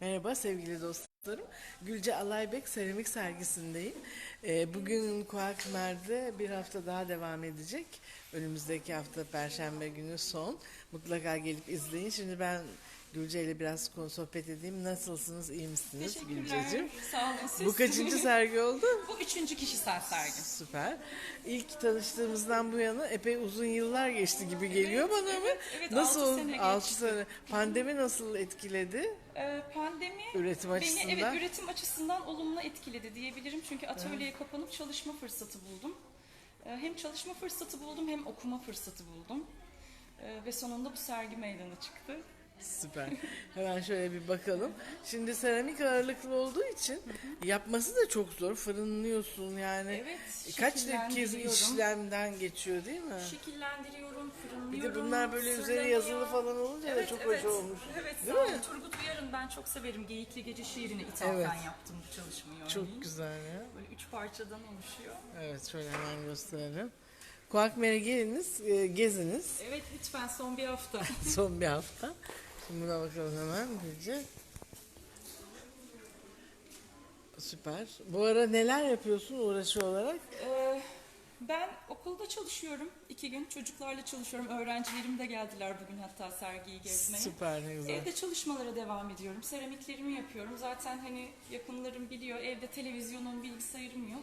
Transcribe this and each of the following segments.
Merhaba sevgili dostlarım. Gülce Alaybek Seramik sergisindeyim. Ee, Bugün Kuakmer'de bir hafta daha devam edecek. Önümüzdeki hafta Perşembe günü son. Mutlaka gelip izleyin. Şimdi ben Gülce ile biraz konu sohbet edeyim. Nasılsınız, iyi misiniz Teşekkürler. Sağ olun siz. Bu kaçıncı sergi oldu? Bu üçüncü kişisel sergi. Süper. İlk tanıştığımızdan bu yana epey uzun yıllar geçti gibi geliyor Evet, bana ama evet, evet, nasıl altı sene Altı geçti. sene. Pandemi nasıl etkiledi? Ee, pandemi Üretim beni açısından. evet üretim açısından olumlu etkiledi diyebilirim. Çünkü atölyeye kapanıp çalışma fırsatı buldum. Ee, hem çalışma fırsatı buldum hem okuma fırsatı buldum. Ee, ve sonunda bu sergi meydana çıktı. Süper. Hemen şöyle bir bakalım. Şimdi seramik ağırlıklı olduğu için yapması da çok zor. Fırınlıyorsun yani. Evet, Kaç kez şekillendiriyorum. işlemden geçiyor değil mi? Şekillendiriyorum, Bir fırınlıyorum. de bunlar böyle üzeri sırlanıyor. yazılı falan olunca da çok hoş olmuş. Evet, Değil sağ mi? Turgut Uyar'ın ben çok severim. Geyikli Gece şiirini ithafen Evet. yaptım bu çalışmayı. örneğin. Çok güzel ya. Böyle üç parçadan oluşuyor. Evet şöyle hemen gösterelim. Kuakmer'e geliniz, e, geziniz. Evet lütfen son bir hafta. Son bir hafta. Buna bakalım hemen Gülce. Süper. Bu ara neler yapıyorsun uğraşı olarak? Ee, ben okulda çalışıyorum. iki gün çocuklarla çalışıyorum. Öğrencilerim de geldiler bugün hatta sergiyi gezmeye. Süper ne güzel. Evde çalışmalara devam ediyorum. Seramiklerimi yapıyorum. Zaten hani yakınlarım biliyor. Evde televizyonum, bilgisayarım yok.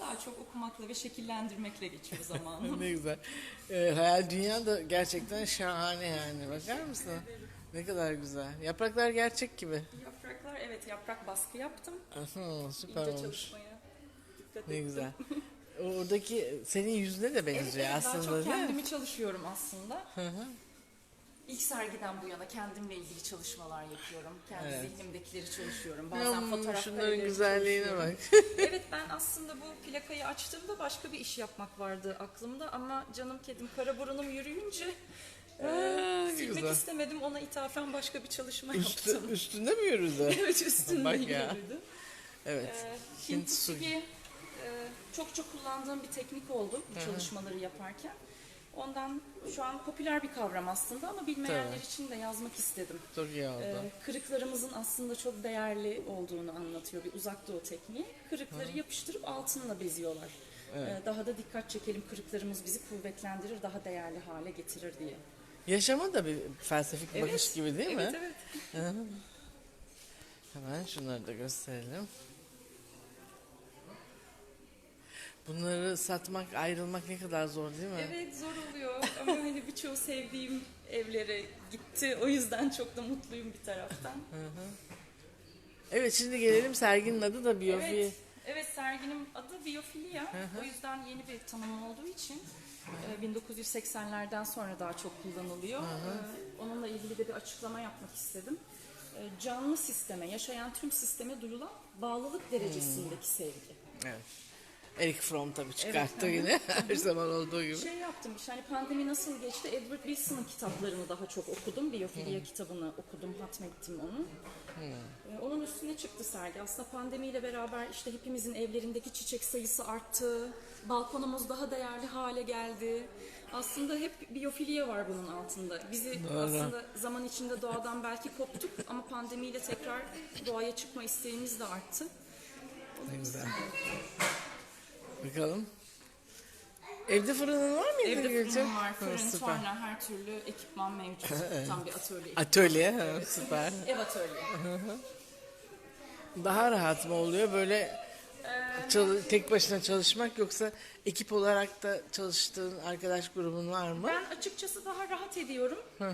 Daha çok okumakla ve şekillendirmekle geçiyor zamanım. ne güzel. Ee, hayal dünya da gerçekten şahane yani. Bakar mısın? Ne kadar güzel. Yapraklar gerçek gibi. Yapraklar evet yaprak baskı yaptım. Aha, süper İyice olmuş. çalışmaya dikkat Ne ettim. güzel. Oradaki senin yüzüne de Evet, benziyor evet, aslında daha çok değil mi? kendimi çalışıyorum aslında. Hı hı. İlk sergiden bu yana kendimle ilgili çalışmalar yapıyorum. Kendi Evet. zihnimdekileri çalışıyorum. Bazen Hmm, fotoğraf şunların güzelliğine çalışıyorum. bak. evet ben aslında bu plakayı açtığımda başka bir iş yapmak vardı aklımda ama canım kedim kara burunum yürüyünce e, ne silmek güzel. istemedim. Ona ithafen başka bir çalışma Üstü, yaptım. üstünde mi yürüdü? evet üstünde Bak ya. yürüdü. Evet. Ee, Hint su- usulü, e, çok çok kullandığım bir teknik oldu bu çalışmaları yaparken. Ondan şu an popüler bir kavram aslında ama bilmeyenler Tabii. için de yazmak istedim. Çok iyi oldu. Ee, kırıklarımızın aslında çok değerli olduğunu anlatıyor bir uzak doğu tekniği. Kırıkları yapıştırıp altınla beziyorlar. Ee, daha da dikkat çekelim kırıklarımız bizi kuvvetlendirir, daha değerli hale getirir diye. Yaşama da bir felsefik bakış Evet, gibi değil evet, mi? Evet, Hemen şunları da gösterelim. Bunları satmak, ayrılmak ne kadar zor değil mi? Evet zor oluyor ama hani birçoğu sevdiğim evlere gitti. O yüzden çok da mutluyum bir taraftan. Evet şimdi gelelim serginin adı da Biyofi. Evet, evet serginin adı Biyofilia. O yüzden yeni bir tanım olduğu için 1980'lerden sonra daha çok kullanılıyor. E, Onunla ilgili de bir açıklama yapmak istedim. E, Canlı sisteme, yaşayan tüm sisteme duyulan bağlılık derecesindeki sevgi. Evet. Eric Fromm tabii çıkarttı Evet, yine her zaman olduğu gibi. Şey yaptım işte hani pandemi nasıl geçti? Edward Wilson'ın kitaplarını daha çok okudum. Biyofilia kitabını okudum, hatmettim onu. Ee, Onun üstüne çıktı sergi. Aslında pandemiyle beraber işte hepimizin evlerindeki çiçek sayısı arttı. Balkonumuz daha değerli hale geldi. Aslında hep biyofiliye var bunun altında. Bizi aslında zaman içinde doğadan belki koptuk ama pandemiyle tekrar doğaya çıkma isteğimiz de arttı. Ne güzel. Bakalım. Evde fırının var mıydı? Evde fırınım var, fırın, torna, her türlü ekipman mevcut. Tam bir atölye. Atölye, ha, süper. Ev atölye. Daha rahat mı oluyor böyle çal- tek başına çalışmak yoksa ekip olarak da çalıştığın arkadaş grubun var mı? Ben açıkçası daha rahat ediyorum. Ee,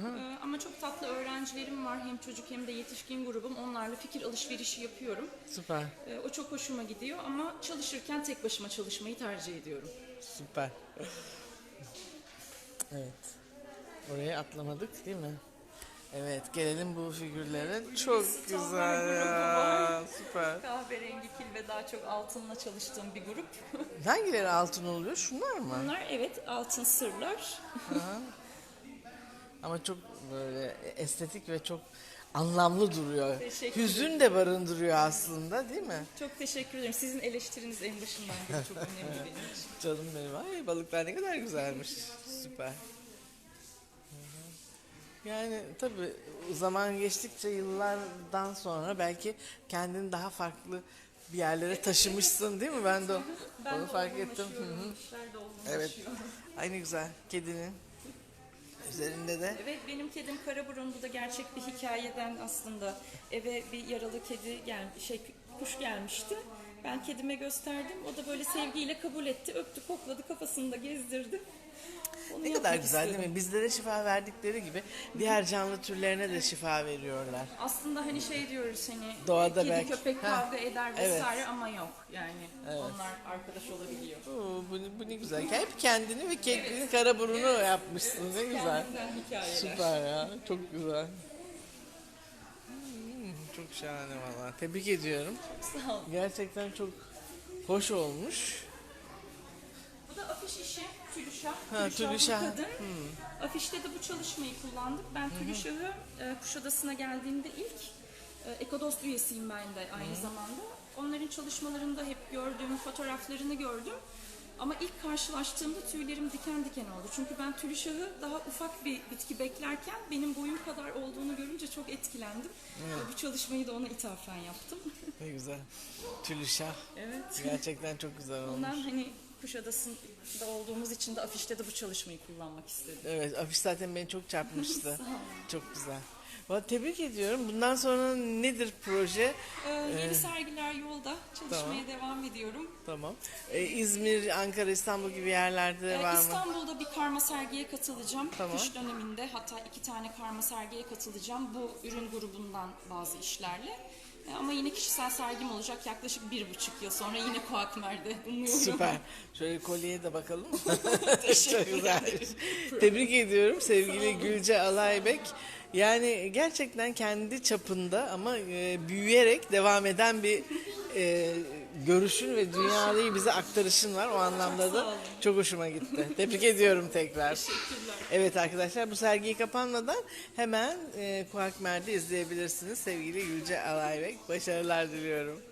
ama çok tatlı öğrencilerim var. Hem çocuk hem de yetişkin grubum. Onlarla fikir alışverişi yapıyorum. Süper, Ee, o çok hoşuma gidiyor ama çalışırken tek başıma çalışmayı tercih ediyorum. süper. Evet. Oraya atlamadık değil mi? Evet, gelelim bu figürlere. Çok güzel ya. Süper. Kahverengi kil ve daha çok altınla çalıştığım bir grup. Hangileri altın oluyor? Şunlar mı? Bunlar evet altın sırlar. Ama çok böyle estetik ve çok anlamlı duruyor. Teşekkür Hüzün de barındırıyor aslında değil mi? Çok teşekkür ederim. Sizin eleştiriniz en başından beri çok önemli benim için. Canım benim. Ay balıklar ne kadar güzelmiş. Süper. Yani tabii zaman geçtikçe yıllardan sonra belki kendini daha farklı bir yerlere taşımışsın değil mi? Ben de o- Ben onu de fark ettim. Olgunlaşıyorum, hı. de Evet. olgunlaşıyor. Ay ne güzel. Kedinin üzerinde de. Evet benim kedim Karaburun bu da gerçek bir hikayeden aslında eve bir yaralı kedi gel şey kuş gelmişti. Ben kedime gösterdim. O da böyle sevgiyle kabul etti. Öptü, kokladı, kafasını da gezdirdi. Ne kadar güzel değil istedim. mi? Bizlere şifa verdikleri gibi diğer canlı türlerine de şifa veriyorlar. Aslında hani şey diyoruz hani Doğada kedi belki- köpek Ha, kavga eder evet. vesaire ama yok yani onlar arkadaş olabiliyor. Oo, bu, bu ne güzel. Hep kendini ve kedinin kara burunu yapmışsın. Ne güzel. Hikayeler. Süper ya. Çok güzel. Hmm, çok şahane valla. Tebrik ediyorum. Sağ ol. Gerçekten çok hoş olmuş. Bu da afiş işi, tülüşah. Ha, Tülüşah kadın. Afişte de bu çalışmayı kullandık. Ben tülüşahı e, Kuşadası'na geldiğimde ilk e, Ekodost üyesiyim ben de aynı zamanda. Onların çalışmalarında hep gördüğüm fotoğraflarını gördüm. Ama ilk karşılaştığımda tüylerim diken diken oldu. Çünkü ben tülüşahı daha ufak bir bitki beklerken benim boyum kadar olduğunu görünce çok etkilendim. Ve Bu çalışmayı da ona ithafen yaptım. Ne güzel. Tülüşah. evet. Gerçekten çok güzel olmuş. Ondan hani Kuşadası'nda olduğumuz için de afişte de bu çalışmayı kullanmak istedim. Evet, afiş zaten beni çok çarpmıştı. çok güzel. Valla tebrik ediyorum. Bundan sonra nedir proje? Ee, yeni sergiler yolda. Çalışmaya devam ediyorum. Tamam. Ee, İzmir, Ankara, İstanbul gibi yerlerde Ee, var mı? İstanbul'da bir karma sergiye katılacağım. Tamam. Kış döneminde hatta iki tane karma sergiye katılacağım. Bu ürün grubundan bazı işlerle. Ee, ama yine kişisel sergim olacak yaklaşık bir buçuk yıl sonra yine Kuakmer'de umuyorum. Süper. Şöyle kolyeye de bakalım. Çok güzel. Tebrik ediyorum sevgili Gülce Alaybek. Yani gerçekten kendi çapında ama e, büyüyerek devam eden bir e, görüşün ve dünyayı bize aktarışın var. O anlamda da çok hoşuma gitti. Tebrik ediyorum tekrar. Evet arkadaşlar bu sergiyi kapanmadan hemen e, Kuakmer'de izleyebilirsiniz. Sevgili Gülce Alaybek. Başarılar diliyorum.